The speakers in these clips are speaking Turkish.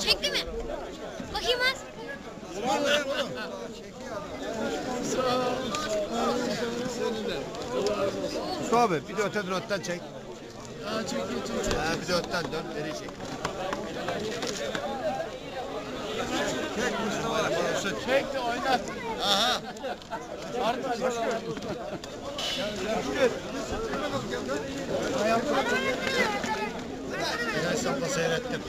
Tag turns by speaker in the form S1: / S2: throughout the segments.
S1: Çekti mi? Bakayım az.
S2: Mustafa abi bir de öteden ötten çek. Ha çek çek Ha bir de ötten dön geri çek. Çek Mustafa abi. Çek de oynat. Aha. Ben sapla seyrettim.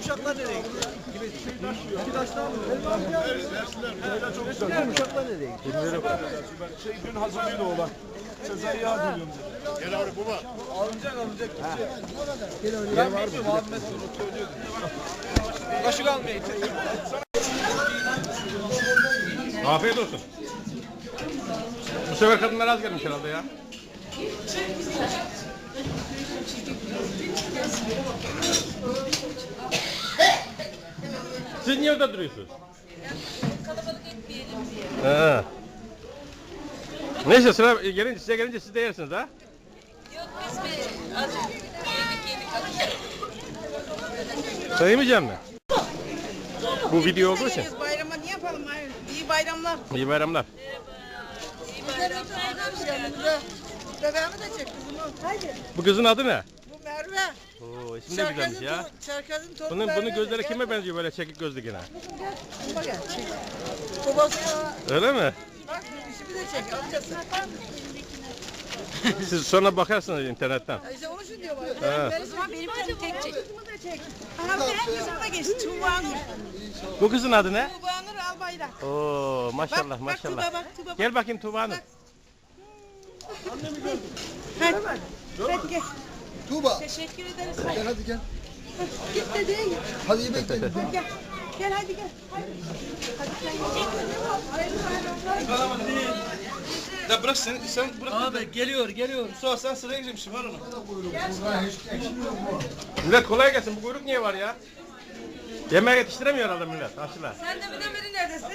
S3: Uşaklar nereye gitti? İki taş daha mı? Çok güzel. Uşaklar nereye gitti? Bilmiyorum. Şey dün hazırlıydı oğlan. Sezai'yi hazırlıyorum.
S2: Gel abi bu mu?
S3: Alınacak alınacak. Ben bilmiyorum Ahmet bunu söylüyordu. Kaşık almaya
S4: Afiyet olsun. Bu sefer kadınlar az gelmiş herhalde ya. Siz niye orada duruyorsunuz? Ha. Neyse sıra gelince size gelince siz de yersiniz ha.
S5: Yok biz bir az yedik yedik
S4: yemeyecek misin? Bu video olduğu için.
S5: Biz bayrama ne yapalım hayır. İyi bayramlar.
S4: İyi bayramlar.
S5: İyi bayramlar.
S6: Bebeğimi de çek kızımı. Haydi.
S4: Bu kızın adı ne?
S6: Bu Merve.
S4: Oo, ismi de güzelmiş ya.
S6: Çerkez'in torunu
S4: Bunun,
S6: Merve.
S4: bunun gözleri
S6: Gel
S4: kime benziyor böyle çekik gözlü gene?
S6: Baba gel. Babası
S4: Öyle mi?
S6: bak işimi de çek amcası.
S4: Siz sonra bakarsınız internetten.
S6: İşte onu şu diyor bana.
S4: Ha.
S6: Ben o zaman benim canım tek çek. Da. Tuğbanur.
S4: Bu kızın adı ne?
S6: Tuğbanur Albayrak.
S4: Oo maşallah
S6: Bak, bak
S4: maşallah.
S6: Tuğba bak Tuğba bak.
S4: Gel bakayım Tuğba Hanım.
S6: Hadi. Hadi gel.
S2: Tuğba.
S6: Teşekkür ederiz.
S2: Gel hadi gel.
S6: Git de değil.
S2: Hadi yemek yiyelim.
S6: Gel. Gel hadi gel. Hadi. Hadi sen gel. Hayırlı bayramlar.
S3: Ya bırak sen, sen bırak. Abi geliyor geliyor. Mustafa sen sıraya girmişsin var onu.
S4: Millet kolay gelsin. Bu kuyruk niye var ya? Yemeğe yetiştiremiyor herhalde millet. Aşılar.
S5: Sen de bir beri neredesin?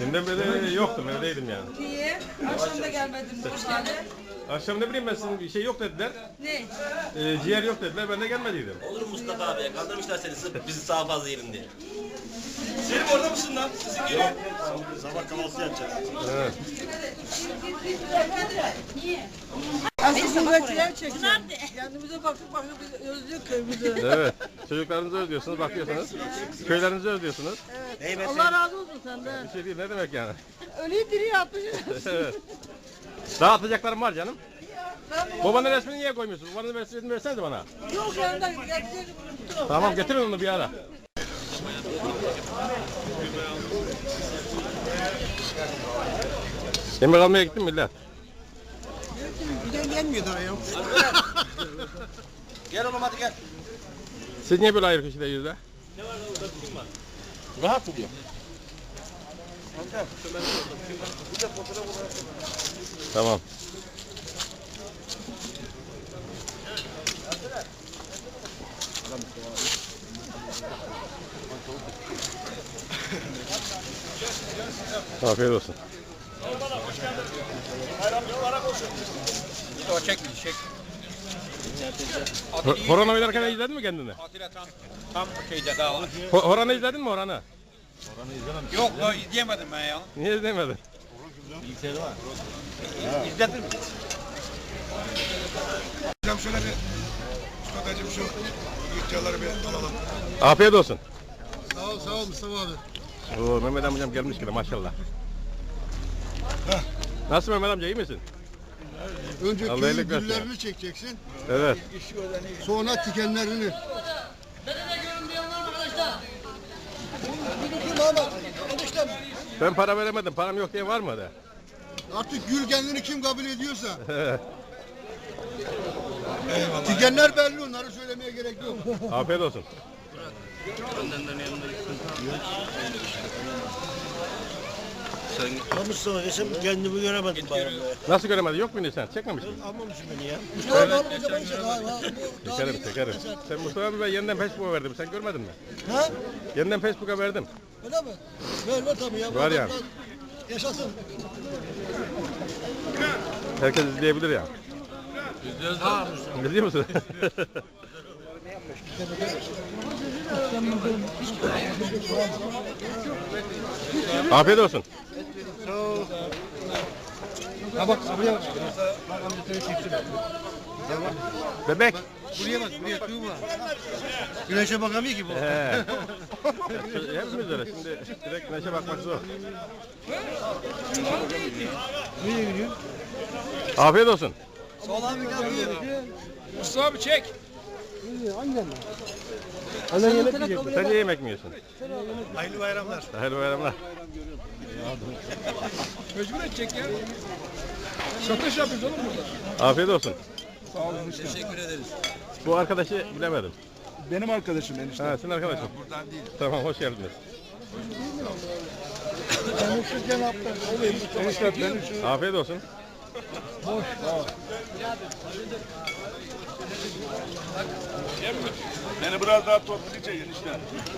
S4: Dünden beri yoktum evdeydim yani.
S5: Niye? Akşam da gelmedin boş geldin.
S4: Akşam ne bileyim ben sizin bir şey yok dediler.
S5: Ne?
S4: Ee, ciğer yok dediler. Ben de gelmediydim.
S7: Olur mu Mustafa abi? Kandırmışlar seni sırf bizi daha fazla yiyelim diye.
S3: Selim orada mısın lan? Sizin gelin.
S2: Sabah kahvaltı yapacağız.
S4: Evet.
S6: Aslında gurbetçiler çekiyor. Kendimize bakıp bakıp biz özlüyor köyümüzü.
S4: Evet. Çocuklarınızı özlüyorsunuz, bakıyorsunuz. Köylerinizi özlüyorsunuz.
S6: Allah razı olsun senden.
S4: Bir şey değil ne demek yani.
S6: Ölüyü diri yapmış.
S4: evet. Daha atacaklarım var canım. Babanın resmini niye koymuyorsun? Babanın resmini versenize bana.
S6: Yok yanında gelecek.
S4: Tamam getirin onu bir ara. Yemek almaya gittim millet.
S2: Bir de gelmiyor daha ya.
S7: Gel oğlum hadi gel.
S4: Siz niye böyle ayrı köşede yüzde?
S2: Rahat oluyor.
S4: Tamam. Afiyet olsun.
S3: O çek çek.
S4: Ho- Horan oynarken izledin mi kendini?
S3: Atilla tam tam şeyde daha.
S4: Ho- Horan'ı izledin mi Horan'ı?
S3: Yok lan izleyemedim ben ya.
S4: Niye izlemedin?
S3: İzledin mi?
S2: Hocam şöyle bir Mustafa'cığım şu yükçaları bir alalım.
S4: Afiyet olsun.
S2: Sağ ol sağ ol Mustafa abi.
S4: Oo Mehmet amcam gelmiş gene maşallah. Nasıl Mehmet amca iyi misin?
S2: Önce
S4: Allah
S2: köyün
S4: iyilik versin
S2: güllerini çekeceksin.
S4: Evet.
S2: Sonra tikenlerini. Mahmut, eniştem.
S4: Ben para veremedim. Param yok diye var mı de?
S2: Artık kendini kim kabul ediyorsa. Tikenler belli onları söylemeye gerek yok.
S4: Afiyet olsun.
S8: Ya Mustafa geçen kendimi göremedim bayramda.
S4: Nasıl göremedin? Yok muydu sen? Çekmemiştin.
S8: Almamışım beni ya.
S2: Mustafa abi kocaman şey. Ha, ha, bu daha
S4: Çekerim
S2: iyi.
S4: çekerim. Sen Mustafa abi ben yeniden Facebook'a verdim. Sen görmedin mi?
S2: Ha?
S4: Yeniden Facebook'a verdim.
S2: Öyle mi? Ver ver tabii ya.
S4: Var ya.
S3: Yaşasın.
S4: Herkes izleyebilir ya. İzliyor musun? Afiyet olsun.
S3: Ha bak buraya bak. Bak amca seni çektim.
S4: Bebek.
S3: Buraya bak buraya tuğba. Güneşe bakamıyor ki bu.
S4: He. Hepimiz öyle. Şimdi direkt güneşe bakmak zor.
S3: Nereye gidiyor?
S4: Afiyet olsun.
S3: Mustafa abi çek. Annen yemek yiyecek.
S4: Sen niye yemek mi yiyorsun?
S3: Hayırlı bayramlar.
S4: Hayırlı bayramlar.
S3: Mecbur edecek ya. Satış yapıyoruz oğlum burada.
S4: Afiyet olsun.
S3: Sağ olun. Teşekkür ederiz.
S4: Bu arkadaşı bilemedim.
S3: Benim arkadaşım enişte.
S4: Ha, senin arkadaşın.
S3: Buradan değil.
S4: Tamam, hoş geldiniz.
S3: Konuşurken aptal olayım. Enişte şu.
S4: Afiyet olsun.
S3: Beni biraz daha toplayacak enişte.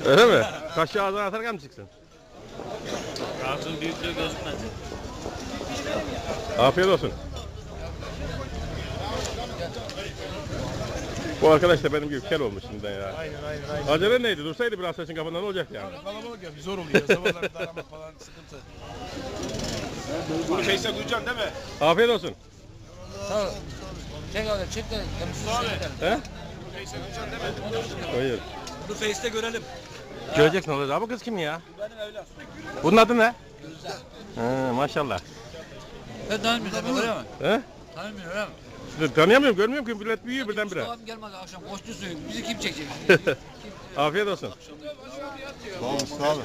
S4: Öyle mi? Kaşığı ağzına atarken mi çıksın?
S8: Ağzın büyüklüğü gözükmez.
S4: Afiyet olsun. Bu arkadaş da benim gibi kel olmuş şimdiden ya.
S3: Aynen aynen aynen.
S4: Acele neydi? Dursaydı biraz saçın kafandan olacak yani.
S3: Kalabalık ya zor oluyor. Sabahları darama falan sıkıntı. Bunu Face'e duyacaksın değil mi?
S4: Afiyet olsun.
S9: Çek abi çek de.
S4: He?
S3: Face'e duyacaksın değil mi?
S4: Hayır.
S7: Bunu Face'te görelim.
S4: Göreceksin olacak. Ama kız kim ya? Bunun adı ne? Ha, maşallah.
S9: Ben tanımıyorum tabii öyle mi?
S4: He?
S9: Tanımıyorum öyle mi?
S4: Şimdi Tanıyamıyorum, görmüyorum ki millet büyüyor birdenbire.
S9: Mustafa abi gelmedi akşam koştu suyu. Bizi kim çekecek?
S4: Afiyet olsun.
S2: Sağ olun, sağ olun.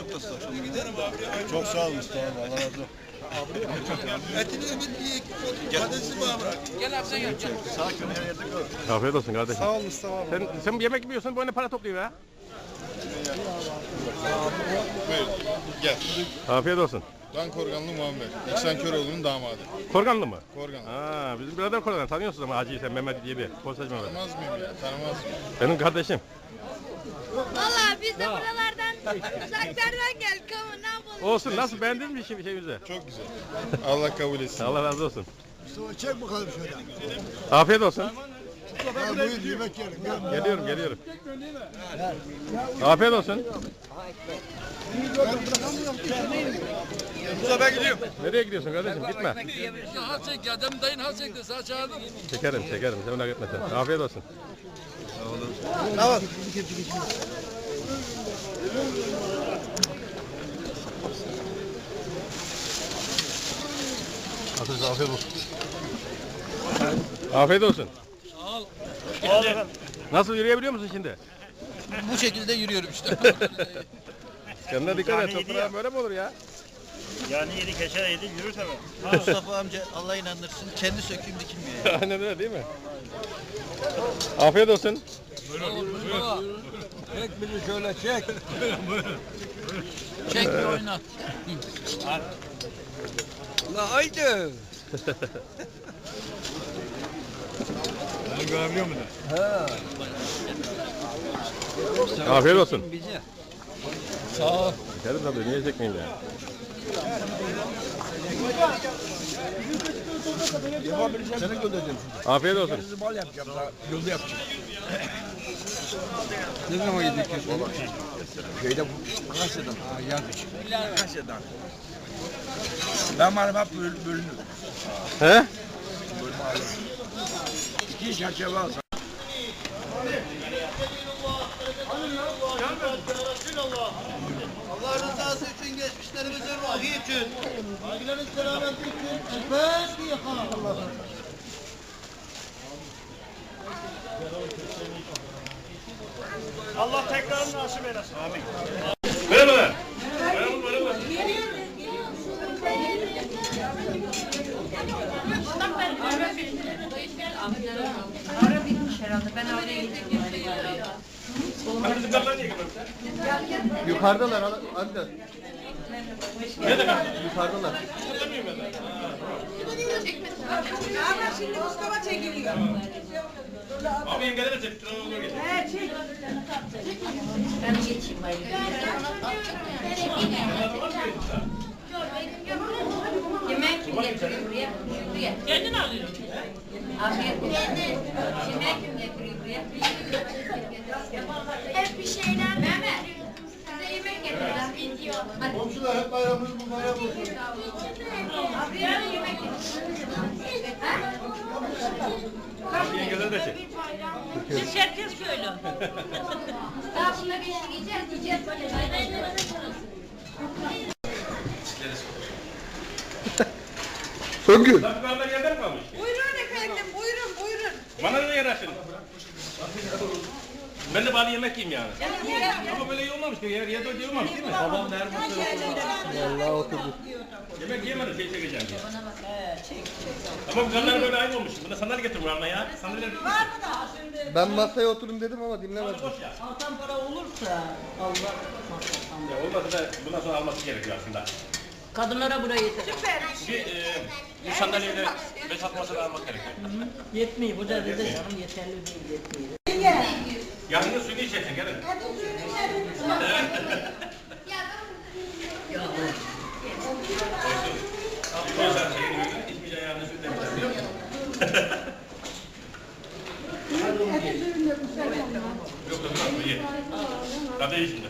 S2: Çok sağ olun Mustafa abi. Allah razı olsun.
S9: Gel abi sen gel. gel.
S4: Afiyet olsun kardeşim.
S3: Sağ ol Mustafa abi.
S4: Sen, sen yemek yiyorsun, böyle para topluyor ya.
S10: Gel.
S4: Afiyet olsun.
S10: Ben Korganlı Muhammed. İhsan Köroğlu'nun damadı.
S4: Korganlı mı?
S10: Korganlı.
S4: Ha, bizim birader Korgan. Tanıyorsunuz ama Hacı sen Mehmet diye bir. Postacı Mehmet.
S10: Tanımaz mıyım ya? Tanımaz mıyım?
S4: Benim kardeşim.
S1: Valla biz de buralardan uzaklardan geldik ama ne yapalım?
S4: Olsun nasıl beğendin mi şey, şeyimizi?
S10: Çok güzel. Allah kabul etsin.
S4: Allah razı olsun.
S2: Mustafa çek bakalım şöyle.
S4: Afiyet olsun.
S2: Ha, buyur yemek yiyelim. Gel.
S4: Geliyorum geliyorum. Afiyet olsun.
S3: Mustafa gidiyorum.
S4: Nereye gidiyorsun kardeşim? Gitme.
S9: Ha çek ya. Demin dayın ha çekti. Sağ çağırdım.
S4: Çekerim çekerim. Sen merak etme sen. Afiyet olsun.
S2: Tamam.
S10: Afiyet olsun.
S4: Afiyet olsun.
S9: Sağ ol.
S4: Nasıl yürüyebiliyor musun şimdi?
S9: Bu şekilde yürüyorum işte.
S4: Kendine dikkat et. Toprağa böyle mi olur ya?
S8: Yani yedi keşer yedi yürür tabii.
S9: Mustafa amca Allah inandırsın. Kendi söküğüm dikilmiyor ya.
S4: Aynen öyle değil mi? Afiyet olsun.
S9: Çek beni şöyle çek. Çek bir oynat. La haydi.
S3: Beni görebiliyor musun?
S4: Afiyet olsun.
S9: Sağ ol.
S4: Çekerim tabii. Niye çekmeyeyim ya?
S3: Seni göndereceğim.
S4: Afiyet olsun.
S3: Sizi bal yapacağım. Daha yolda yapacağım. ne zaman gidiyorsun? Baba. Şeyde bu Akasya'dan. Ha, yazmış. Akasya'dan. Ben varım hep böl bölünür.
S4: He?
S3: İki çerçeve alsam.
S9: İçin. Ailenin selameti için. Fatiha.
S8: Allah tekrarını nasip eylesin. Amin.
S4: Merhabalar.
S6: Ara bitmiş herhalde. Ben araya gittim.
S2: Yukarıdalar Pardon abi.
S6: Ama şimdi Mustafa çekiliyor.
S4: Abi yengede de çektir.
S6: He çek. Ben geçeyim bari.
S1: Yemek kim
S4: getiriyor
S11: buraya? Buraya.
S12: Kendin alıyor. Afiyet olsun.
S1: Yemek kim
S11: getiriyor buraya?
S12: Hep bir şeyler
S11: Komşular hep
S2: bayramımız bunlara bulsun.
S4: Yengeler de çek.
S5: Biz herkes köylü.
S1: Daha bunda bir şey yiyeceğiz, yiyeceğiz
S3: böyle.
S4: Bayramlarına sorulsun. Söngül. Tabii yerden kalmış.
S6: Buyurun efendim, buyurun, buyurun.
S4: Bana da yer açın. Ben de bari yemek yiyeyim yani. Ama böyle iyi olmamış ki. Yer yerde iyi olmamış değil mi? Babam der
S3: Vallahi oturdu.
S4: Yemek yiyemedim şey çekeceğim diye. Ama bu kanlar böyle aynı olmuş. Buna sandalye getirme alma ya. Sandalye
S3: Ben masaya oturun dedim ama dinlemedim.
S4: boş ya.
S12: Altan para olursa Allah
S4: Ya olmasa da bundan sonra alması gerekiyor aslında.
S5: Kadınlara burayı yeter.
S4: Bir, e, bir sandalyeyle beş altı masa da almak gerekiyor.
S12: yetmiyor. Bu da dedi canım yeterli değil yetmiyor.
S4: Yangın suyunu içeceksin gelin. Biliyorsan şeyini gördün, içmeyeceğin yangın suyunu da musun? Yok yok yok iyi. Tadı iyi şimdi.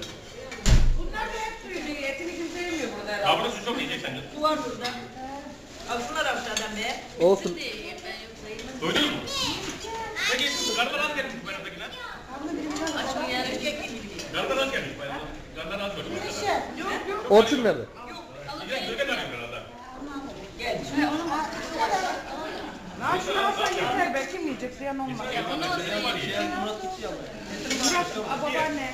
S6: Bunlar da hep suyunu etini kimse yemiyor burada herhalde.
S4: Ya bunu su çok yiyeceksin.
S12: Su var burada. Alsınlar aşağıdan be.
S3: Olsun.
S4: Duydun mu? Peki karlar az gelmiş bu bayramdakiler.
S12: Açın yani çekin gibi.
S4: Karlar az gelmiş bayramda. Karlar az gördüm.
S3: Orçun nerede?
S4: Güzel gölge de arıyor herhalde.
S6: Lan şuna olsa yeter be kim yiyecek ziyan olmaz. Murat a, babaanne.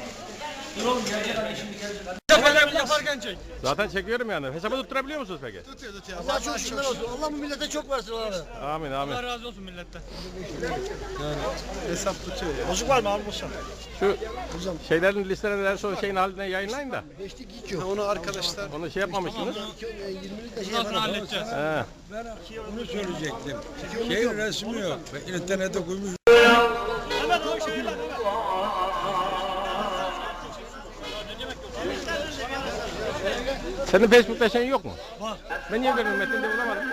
S4: Zaten çekiyorum yani. Hesabı tutturabiliyor musunuz peki?
S9: Allah çok şükür olsun. Allah bu millete çok versin abi.
S4: Amin amin.
S8: Bozuk var mı abi boşa?
S4: Şu şeylerin listeleri en son şeyin haline yayınlayın da.
S9: Beşlik geçiyor.
S10: Onu arkadaşlar
S4: Onu şey yapmamışsınız.
S9: 20'lik de şey yapalım.
S4: He.
S13: Bunu söyleyecektim. Şeyin resmi yok. İnternete koymuş.
S4: Senin Facebook'ta şeyin yok mu? Var. Ben niye görüyorum Metin'de bulamadım.